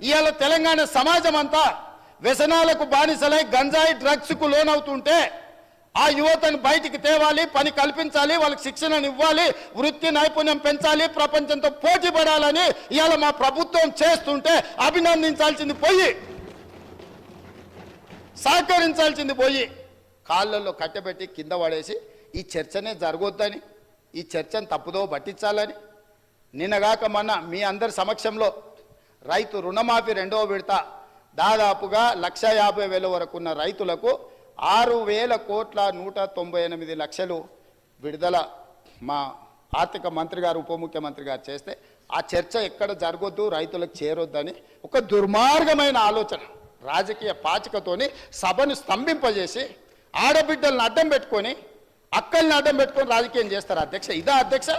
ఇవాళ తెలంగాణ సమాజం అంతా వ్యసనాలకు బానిసలై గంజాయి డ్రగ్స్కు లోనవుతుంటే ఆ యువతను బయటికి తేవాలి పని కల్పించాలి వాళ్ళకి శిక్షణను ఇవ్వాలి వృత్తి నైపుణ్యం పెంచాలి ప్రపంచంతో పోటీ పడాలని ఇవాళ మా ప్రభుత్వం చేస్తుంటే అభినందించాల్సింది పోయి సహకరించాల్సింది పోయి కాళ్ళల్లో కట్టబెట్టి కింద పడేసి ఈ చర్చనే జరగొద్దని ఈ చర్చను తప్పుదో పట్టించాలని నిన్నగాక మొన్న మీ అందరి సమక్షంలో రైతు రుణమాఫీ రెండవ విడత. దాదాపుగా లక్ష యాభై వేల వరకు ఉన్న రైతులకు ఆరు వేల కోట్ల నూట తొంభై ఎనిమిది లక్షలు విడుదల మా ఆర్థిక మంత్రి గారు ఉప ముఖ్యమంత్రి గారు చేస్తే ఆ చర్చ ఎక్కడ జరగొద్దు రైతులకు చేరొద్దని ఒక దుర్మార్గమైన ఆలోచన. రాజకీయ పాచికతోని సభను స్తంభింపజేసి ఆడబిడ్డలను అడ్డం పెట్టుకొని అక్కల్ని అడ్డం పెట్టుకొని రాజకీయం చేస్తారు అధ్యక్ష. ఇదా అధ్యక్ష?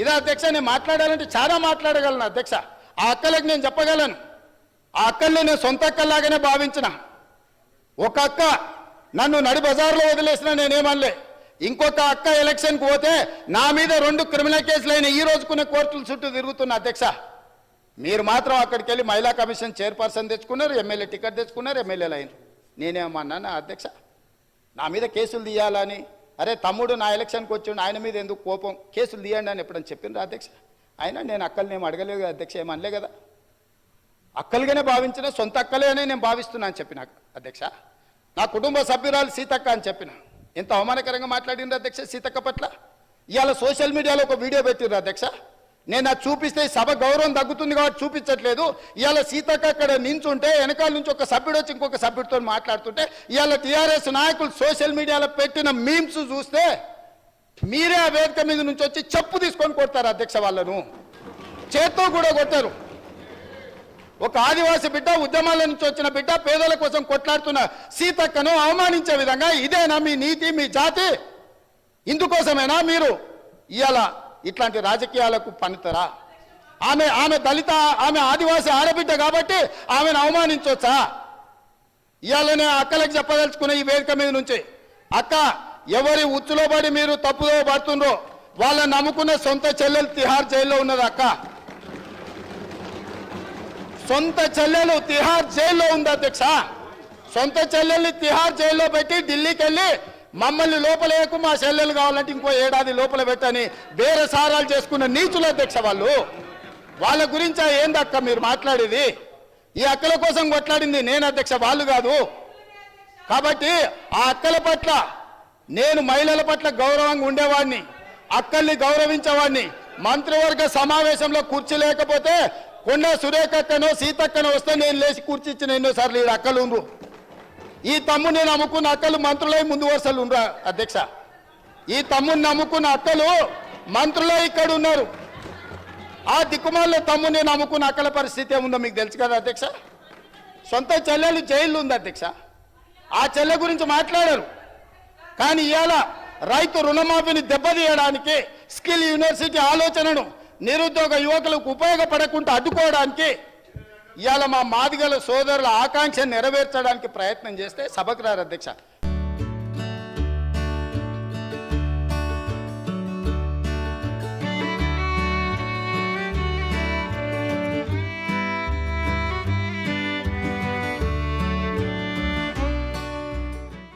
ఇదా అధ్యక్ష? నేను మాట్లాడాలంటే చాలా మాట్లాడగలను అధ్యక్ష. ఆ అక్కలకు నేను చెప్పగలను. ఆ అక్కల్ని నేను సొంత అక్కల్లాగానే భావించిన. ఒక అక్క నన్ను నడి బజార్లో వదిలేసిన నేనేమనలే. ఇంకొక అక్క ఎలక్షన్కి పోతే నా మీద రెండు క్రిమినల్ కేసులు అయిన ఈ రోజుకున్న కోర్టుల చుట్టూ తిరుగుతున్న అధ్యక్ష. మీరు మాత్రం అక్కడికి వెళ్ళి మహిళా కమిషన్ చైర్పర్సన్ తెచ్చుకున్నారు ఎమ్మెల్యే టికెట్ తెచ్చుకున్నారు ఎమ్మెల్యేలు అయినారు నేనేమన్నాను అధ్యక్ష? నా మీద కేసులు తీయాలని. అరే తమ్ముడు నా ఎలక్షన్కి వచ్చిండు ఆయన మీద ఎందుకు కోపం? కేసులు తీయండి అని ఎప్పుడని చెప్పిండ్రు అధ్యక్ష? అయినా నేను అక్కల్ని అడగలేదు అధ్యక్ష ఏమనలే కదా? అక్కలుగానే భావించిన సొంత అక్కలే అని నేను భావిస్తున్నా అని చెప్పిన అధ్యక్ష. నా కుటుంబ సభ్యురాలు సీతక్క అని చెప్పిన. ఎంత అవమానకరంగా మాట్లాడిండ్రు అధ్యక్ష సీతక్క పట్ల? ఇవాళ సోషల్ మీడియాలో ఒక వీడియో పెట్టిర్రు అధ్యక్ష. నేను అది చూపిస్తే సభ గౌరవం తగ్గుతుంది కాబట్టి చూపించట్లేదు. ఇవాళ సీతక్క అక్కడ నించుంటే వెనకాల నుంచి ఒక సభ్యుడు వచ్చి ఇంకొక సభ్యుడితో మాట్లాడుతుంటే ఇవాళ టీఆర్ఎస్ నాయకులు సోషల్ మీడియాలో పెట్టిన మీమ్స్ చూస్తే మీరే ఆ వేదిక మీద నుంచి వచ్చి చెప్పు తీసుకొని కొడతారు అధ్యక్ష వాళ్ళను. చేత్తో కూడా కొట్టారు. ఒక ఆదివాసి బిడ్డ ఉద్యమాల నుంచి వచ్చిన బిడ్డ పేదల కోసం కొట్లాడుతున్న సీతక్కను అవమానించే విధంగా ఇదేనా మీ నీతి మీ జాతి? ఇందుకోసమేనా మీరు ఇవాళ ఇట్లాంటి రాజకీయాలకు పనితరా? ఆమె ఆమె దళిత ఆమె ఆదివాసి ఆడబిడ్డ కాబట్టి ఆమెను అవమానించవచ్చా ఇవాళనే అక్కలకు చెప్పదలుచుకున్న ఈ వేదిక మీద నుంచి. అక్క ఎవరి ఉచ్చులో పడి మీరు తప్పుదో పడుతుండ్రో వాళ్ళని నమ్ముకున్న సొంత చెల్లెలు తిహార్ జైల్లో ఉన్నది అక్క. సొంత చెల్లెలు తిహార్ జైల్లో ఉంది అధ్యక్ష. సొంత చెల్లెల్ని తిహార్ జైల్లో పెట్టి ఢిల్లీకి వెళ్ళి మమ్మల్ని లోపలేకు మా చెల్లెలు కావాలంటే ఇంకో ఏడాది లోపల పెట్టని వేరే సారాలు చేసుకున్న నీచులు అధ్యక్ష వాళ్ళు. వాళ్ళ గురించి ఏందక్క మీరు మాట్లాడేది? ఈ అక్కల కోసం కొట్లాడింది నేను అధ్యక్ష వాళ్ళు కాదు. కాబట్టి ఆ అక్కల పట్ల నేను మహిళల పట్ల గౌరవంగా ఉండేవాడిని అక్కల్ని గౌరవించేవాడిని. మంత్రివర్గ సమావేశంలో కుర్చీ లేకపోతే కొండ సురేఖక్కనో సీతక్కనో వస్తే నేను లేచి కూర్చి ఇచ్చిన ఎన్నోసార్లు ఈ అక్కలు ఉండ్రు. ఈ తమ్ముని నమ్ముకున్న అక్కలు మంత్రులై ముందు వరుసలు ఉండరా అధ్యక్ష. ఈ తమ్ముడిని నమ్ముకున్న అక్కలు మంత్రులే ఇక్కడ ఉన్నారు. ఆ దిక్కుమాల్లో తమ్ముడు నేను నమ్ముకున్న అక్కల పరిస్థితి ఏముందో మీకు తెలుసు కదా అధ్యక్ష. సొంత చెల్లెలు జైల్లో ఉంది అధ్యక్ష. ఆ చెల్లె గురించి మాట్లాడారు. కానీ ఇవాళ రైతు రుణమాఫీని దెబ్బతీయడానికి స్కిల్ యూనివర్సిటీ ఆలోచనను నిరుద్యోగ యువకులకు ఉపయోగపడకుండా అడ్డుకోవడానికి ఇవాళ మా మాదిగల సోదరుల ఆకాంక్ష నెరవేర్చడానికి ప్రయత్నం చేస్తే సభకు రారు అధ్యక్ష.